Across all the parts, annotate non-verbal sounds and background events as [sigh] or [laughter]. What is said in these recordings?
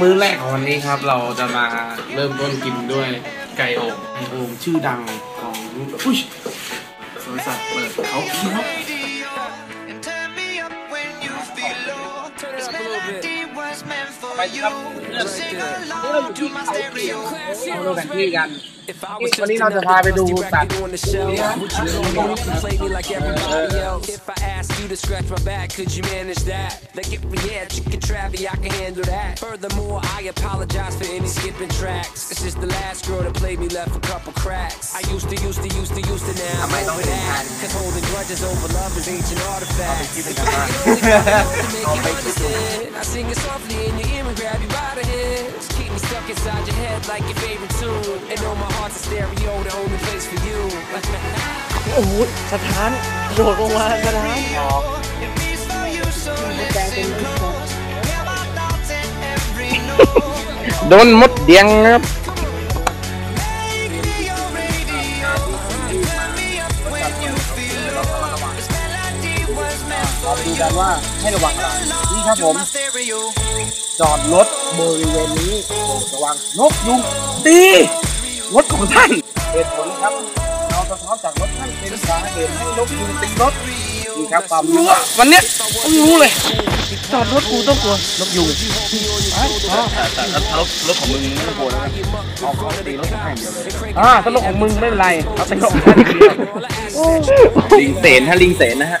มื้อแรกของวันนี้ครับ เราจะมาเริ่มต้นกินด้วยไก่อบไก่อบชื่อดังของอุ้ยบริษัทเปิดเขาเคี้ยวไปครับเราอยู่แผนที่กัน If I was just another dusty record on the shelf, would you play me like everybody else. If I asked you to scratch my back, could you manage that? Like if we had chicken travi, I can handle that. Furthermore, I apologize for any skipping tracks. It's just the last girl that played me left a couple cracks. I used to, used to, used to, used to now. I might over that. Cause holding grudges over love is ancient artifact. [laughs] I sing it softly in your ear and grab you stuck inside your head like your favorite tune. And know my heart's a stereo, the only place for you. โอ้โหสถานโดดลงมาสถานโดนมดเดียงครับ เราดูกันว่าให้ระวังอะไรนี่ครับผม จอดรถบริเวณนี้ระวังนกยุงตีรถของท่านเหตุผลครับเราสะท้อนจากรถท่านเป็นสาเหตุให้นกยุงตีรถนี่ครับความรู้วันเนี้ยต้องรู้เลย จอดรถกูต้องกลัวนกยุงอ่าถ้ารถของมึงไม่เป็นไรเราเป็นรถของท่านอย่างเดียวลิงเสนฮะลิงเสนนะฮะ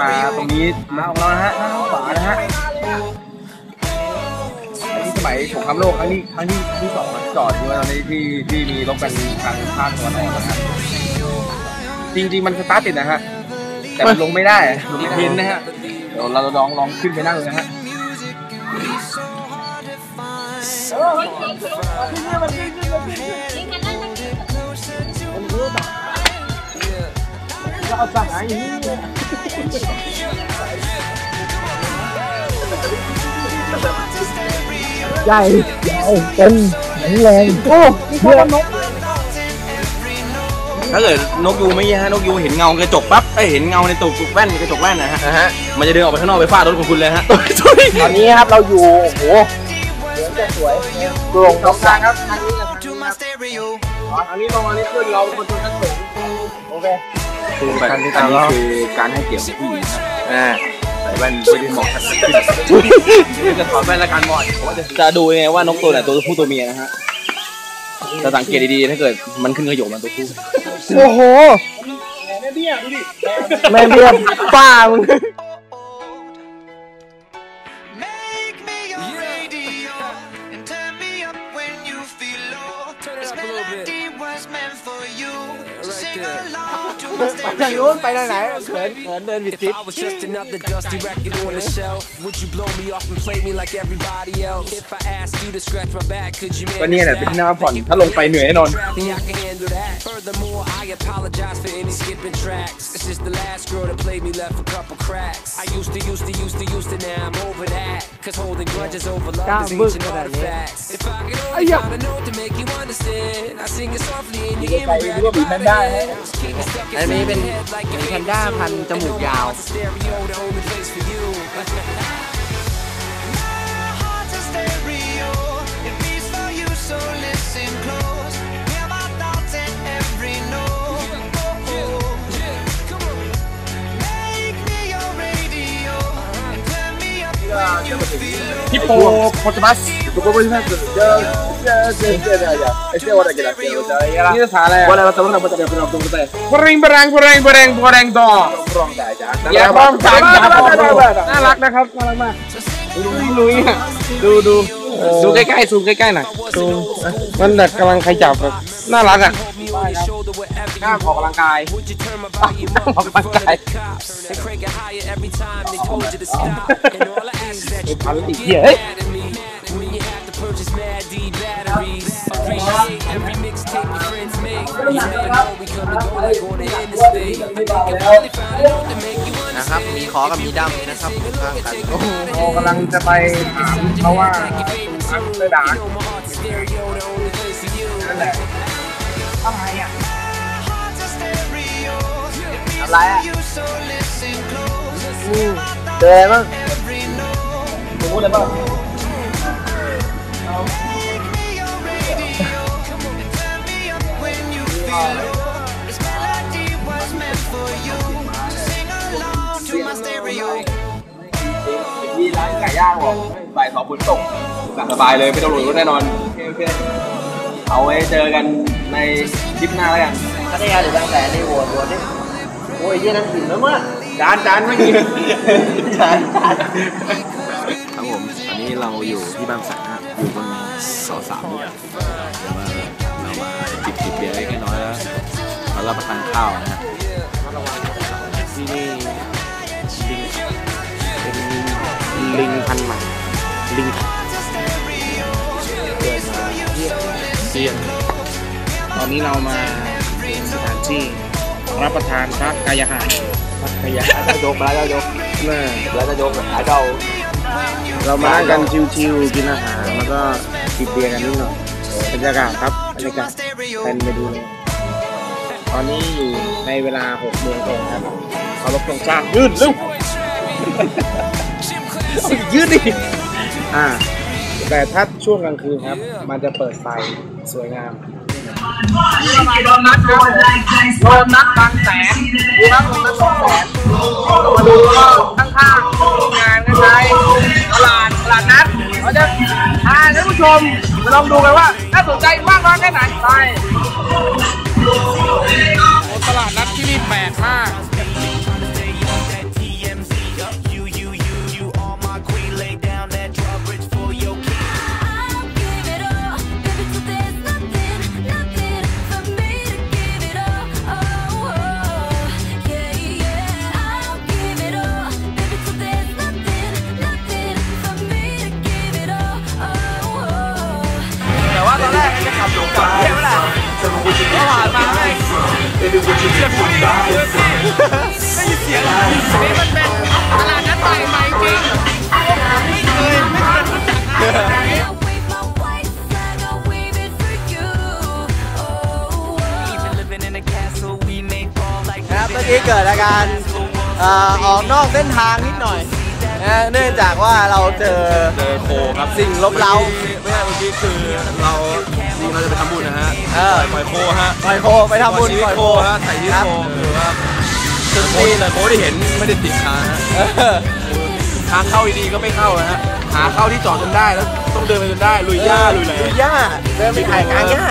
มาตรงนี้มาของเรานะฮะทางขวานะฮะอันนี้สมัยสงครามโลกครั้งที่ครั้งที่ที่สองจอดอยู่ตอนนี้ที่ที่มีรบกันทางภาคตะวันออกนะฮะจริงๆมันสตาร์ทติดนะฮะแต่มันลงไม่ได้ลงไม่ได้นะฮะเดี๋ยวเราลองลองขึ้นไปนั่งเลยนะฮะเราสั่งอะไรอย่างนี้ใหญ่เป็นแข็งแรงโอ้นี่เขานกถ้าเกิดนกยูงไม่ยี่ฮะนกยูงเห็นเงากระจกปั๊บไอยเห็นเงาในตุกแว่นกระจกแว่นนะฮะ นะฮะมันจะเดินออกไปข้างนอกไปฟาดรถของคุณเลยฮะ ตอนนี้ครับเราอยู่โอ้โหเหลืองจะสวยกรงตรงกลางครับทางนี้กับทางนี้ครับทางนี้ลงอันนี้ขึ้นเราเป็นคนชั้นสูง คือแบบอันนี้คือการให้เกียรติผู้หญิงนะอ่าใส่แว่นไม่ได้เหมาะกับจะถอดแว่นและการมอดผมว่าจะจะดูยังไงว่านกตัวไหนตัวผู้ตัวเมียนะฮะจะสังเกตดีๆถ้าเกิดมันขึ้นกระโยกมันตัวผู้โอ้โหแม่เบี้ยดูดิแม่เบี้ยป้ามึง ทาง [laughs] stereo. นู้นไปทางไหนเขินเขินเดินผิด If ทิศ I was just another dusty record on the shelf, would you blow me off and play me like everybody else? If I asked you to scratch my back, could you ก็ manage เนี่ยแหละเป็นที่น่าพักผ่อนถ้าลงไปเหนื่อยแน่นอน Trappy, I can handle that. Furthermore, I apologize for any skipping tracks. This is the last girl that played me, left a couple cracks. I used to, used to, used to, used to, now I'm over that. Cause holding grudges over love is Damn, ancient look at that, artifacts. If I could only Ay-ya. find a note to make you understand, I sing it softly in your ear Cái and này grab đúng you là bị by the benda đấy. hands. Keep me stuck อันนี้เป็นแพนด้าพันจมูกยาว รังต่อร้องได้จ้ะอย่าพร้อมกันอย่าพร้อมกันน่ารักนะครับ น่ารักมาก So sing ลุยลุยอะดูดูโอ้ดูใกล้ๆซูมใกล้ๆหน่อยซูมอะมันแบบกำลังขยับแบบน่ารักอะ กล้ามออกกำลังกาย Would you turn my volume up Oh, if my I was God. the cops? And crank it higher every time they told you to stop. And all I ask is that you พัน don't ติ get เหี้ยเฮ้ย mad at me when you have to purchase Mad D batteries. Appreciate every mixtape your friends make. You never know we come and go like on the interstate. I think I finally found a note to make you นะครับ มี understand. ขอกับมีดำนะครับอยู่ข้างกันโอ้โหกำลังจะไปถามเขาว่าอันเดอร์ดาร์ก You know my heart's stereo, the only place for you. นั่นแหละอะไรอะ Heart's a stereo. It beats Làm lại for à? you, so listen close. เจออะไรบ้าง Every note. รู้อะไรบ้าง me your radio. Turn me up when you feel low. This melody was meant for you. Sing along to my stereo. ที่ร้านไก่ย่างบอกบ่ายสองฝนตกหลับสบายเลยไม่ต้องหลุดรถแน่นอนโอเคโอเคเอาไว้เจอกันในคลิปหน้าแล้วกันพัทยาหรือบางแสนในโหวตโหวตดิโอ้ยเยี่ยนั่นถึงแล้วมั้งจานจานไม่กินจานจานครับผมตอนนี้เราอยู่ที่บางแสนนะครับอยู่บนเสาสามลูกเดี๋ยวว่าเรามาจิบจิบเบียร์เล็กน้อยแล้วเรารับประทานข้าวนะฮะที่นี่ลิงเป็นลิงพันใหม่ลิงเกิดมาเที่ยวเซียตอนนี้เรามาสถานที่ รับประทานพระกายหารพัทยาเจ้ายกแล้วเจ้ายกน่าแล้วเจ้ายกขาเจ้าเรามานั่งกันชิวๆกินอาหารแล้วก็จิบเบียร์กันนิดหน่อยบรรยากาศครับบรรยากาศเป็นไปดูเลยตอนนี้อยู่ในเวลา6โมงตรงครับเคารพตรงชาติยืดเร็วยืดดิอ่าแต่ถ้าช่วงกลางคืนครับ มันจะเปิดไฟสวยงาม โดนนัดครับโดนนัดบางแสนครับโดนนัดบางแสนมาดูก็ข้างๆงานคล้ายๆตลาดตลาดนัดเราจะพาท่านผู้ชมมาลองดูกันว่าน่าสนใจมากน้อยแค่ไหนไปตลาดนัดที่นี่แปลกมาก กี้เกิดอาการเอ่อออกนอกเส้นทางนิดหน่อยนะเนื่องจากว่าเราเจอเจอโคครับสิ่งลบเร้าไม่ใช่เมื่อกี้คือเรานี่เราจะไปทำบุญนะฮะเออปล่อยโคฮะปล่อยโคไปทำบุญชีวิปตล่อยโคโคฮะใส่ชีวิตครับโคคือว่าจุดโคนี้แต่โคที่เห็นไม่ได้ติดค้างฮะเออทางเข้าดีๆก็ไม่เข้านะฮะหาเข้าที่จอดจนได้แล้วต้องเดินไปจนได้ลุยหญ้าลุยอะไรลุยหญ้าเดินไปถ่ายกลางหญ้า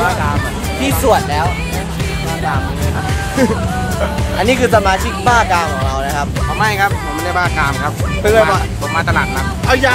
บ้ากามที่สวดแล้วบ้ากามเลยครับ อันนี้คือสมาชิกบ้ากามของเรานะครับ ไม่ครับ ผมไม่ได้บ้ากามครับ เพื่อนมาผมมาตลาดนัดเอาอย่า